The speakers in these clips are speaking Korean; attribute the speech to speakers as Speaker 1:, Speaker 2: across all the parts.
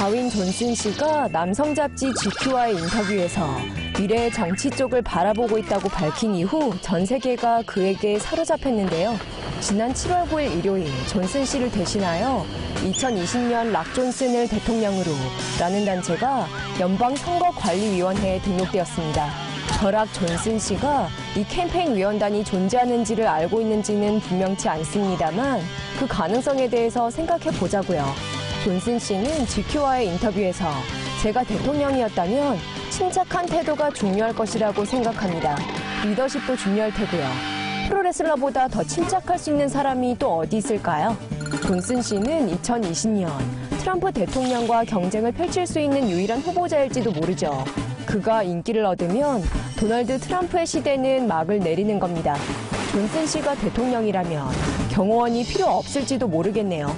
Speaker 1: 다윈 존슨 씨가 남성 잡지 GQ와의 인터뷰에서 미래의 정치 쪽을 바라보고 있다고 밝힌 이후 전 세계가 그에게 사로잡혔는데요. 지난 7월 9일 일요일 존슨 씨를 대신하여 2020년 락 존슨을 대통령으로 라는 단체가 연방선거관리위원회에 등록되었습니다. 벼락 존슨 씨가 이 캠페인 위원단이 존재하는지를 알고 있는지는 분명치 않습니다만 그 가능성에 대해서 생각해 보자고요. 존슨 씨는 GQ와의 인터뷰에서 제가 대통령이었다면 침착한 태도가 중요할 것이라고 생각합니다. 리더십도 중요할 테고요. 프로레슬러보다 더 침착할 수 있는 사람이 또 어디 있을까요? 존슨 씨는 2020년 트럼프 대통령과 경쟁을 펼칠 수 있는 유일한 후보자일지도 모르죠. 그가 인기를 얻으면 도널드 트럼프의 시대는 막을 내리는 겁니다. 존슨 씨가 대통령이라면 경호원이 필요 없을지도 모르겠네요.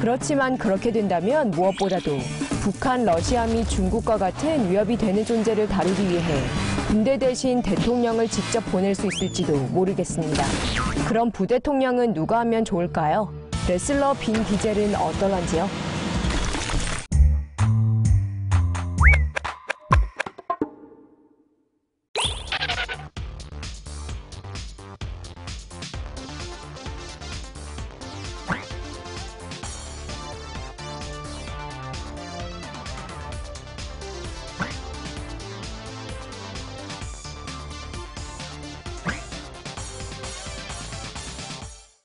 Speaker 1: 그렇지만 그렇게 된다면 무엇보다도 북한, 러시아 및 중국과 같은 위협이 되는 존재를 다루기 위해 군대 대신 대통령을 직접 보낼 수 있을지도 모르겠습니다. 그럼 부대통령은 누가 하면 좋을까요? 레슬러 빈 디젤은 어떨런지요?